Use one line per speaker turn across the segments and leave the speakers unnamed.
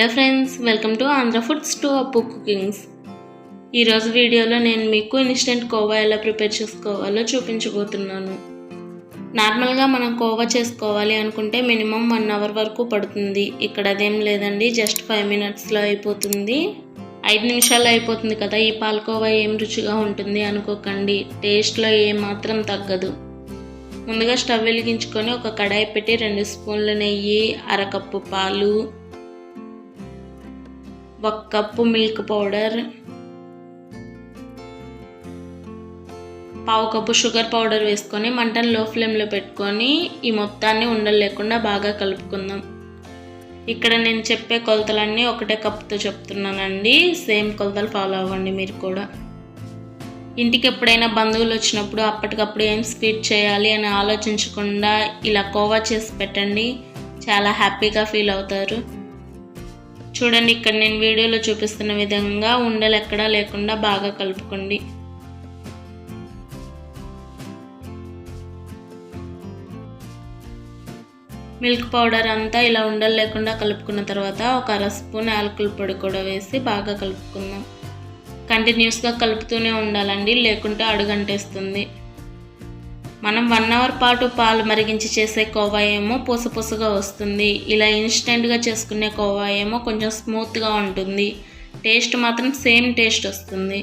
hello friends welcome to Andhra foods to Appu cookings ఈరోజు వీడియోలో నేను మీకు ఇన్స్టెంట్ కోవా ఎలా ప్రిపేర్ చేసుకోవాలో చూపించబోతున్నాను నార్మల్గా మనం కోవా చేసుకోవాలి అనుకుంటే మినిమం వన్ అవర్ వరకు పడుతుంది ఇక్కడ అదేం లేదండి జస్ట్ ఫైవ్ మినిట్స్లో అయిపోతుంది ఐదు నిమిషాల్లో అయిపోతుంది కదా ఈ పాలకోవా ఏం రుచిగా ఉంటుంది అనుకోకండి టేస్ట్లో ఏమాత్రం తగ్గదు ముందుగా స్టవ్ వెలిగించుకొని ఒక కడాయి పెట్టి రెండు స్పూన్ల నెయ్యి అరకప్పు పాలు ఒక కప్పు మిల్క్ పౌడర్ పావు కప్పు షుగర్ పౌడర్ వేసుకొని మంటను లో ఫ్లేమ్లో పెట్టుకొని ఈ మొత్తాన్ని ఉండలు లేకుండా బాగా కలుపుకుందాం ఇక్కడ నేను చెప్పే కొలతలన్నీ ఒకటే కప్తో చెప్తున్నానండి సేమ్ కొలతలు ఫాలో అవ్వండి మీరు కూడా ఇంటికి ఎప్పుడైనా బంధువులు వచ్చినప్పుడు అప్పటికప్పుడు ఏం స్వీట్ చేయాలి అని ఆలోచించకుండా ఇలా కోవా చేసి పెట్టండి చాలా హ్యాపీగా ఫీల్ అవుతారు చూడండి ఇక్కడ నేను వీడియోలో చూపిస్తున్న విధంగా ఉండలు ఎక్కడా లేకుండా బాగా కలుపుకోండి మిల్క్ పౌడర్ అంతా ఇలా ఉండలు లేకుండా కలుపుకున్న తర్వాత ఒక అర స్పూన్ యాలకుల పొడి కూడా వేసి బాగా కలుపుకుందాం కంటిన్యూస్గా కలుపుతూనే ఉండాలండి లేకుంటే అడుగంటేస్తుంది మనం వన్ అవర్ పాటు పాలు మరిగించి చేసే కోవా ఏమో పొసపొసగా వస్తుంది ఇలా ఇన్స్టెంట్గా చేసుకునే కోవా ఏమో కొంచెం స్మూత్గా ఉంటుంది టేస్ట్ మాత్రం సేమ్ టేస్ట్ వస్తుంది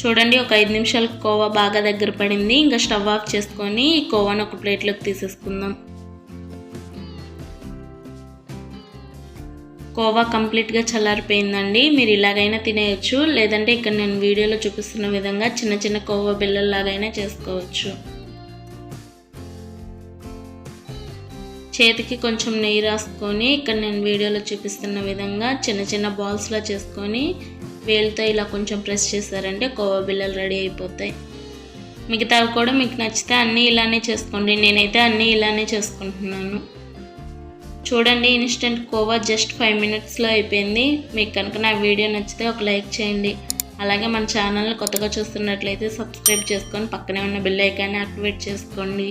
చూడండి ఒక ఐదు నిమిషాలు కోవా బాగా దగ్గర పడింది ఇంకా స్టవ్ ఆఫ్ చేసుకొని కోవాను ఒక ప్లేట్లోకి తీసేసుకుందాం కోవా కంప్లీట్గా చల్లారిపోయిందండి మీరు ఇలాగైనా తినేయచ్చు లేదంటే ఇక్కడ నేను వీడియోలో చూపిస్తున్న విధంగా చిన్న చిన్న కోవా బిల్లల్లాగైనా చేసుకోవచ్చు చేతికి కొంచెం నెయ్యి రాసుకొని ఇక్కడ నేను వీడియోలో చూపిస్తున్న విధంగా చిన్న చిన్న బాల్స్లో చేసుకొని వేలుతో ఇలా కొంచెం ప్రెస్ చేస్తారంటే కోవా బిల్లలు రెడీ అయిపోతాయి మిగతావి కూడా మీకు నచ్చితే అన్నీ ఇలానే చేసుకోండి నేనైతే అన్నీ ఇలానే చేసుకుంటున్నాను చూడండి ఇన్స్టెంట్ కోవా జస్ట్ ఫైవ్ మినిట్స్లో అయిపోయింది మీకు కనుక నా వీడియో నచ్చితే ఒక లైక్ చేయండి అలాగే మన ఛానల్ని కొత్తగా చూస్తున్నట్లయితే సబ్స్క్రైబ్ చేసుకొని పక్కనే ఉన్న బెల్ ఐకాన్ని యాక్టివేట్ చేసుకోండి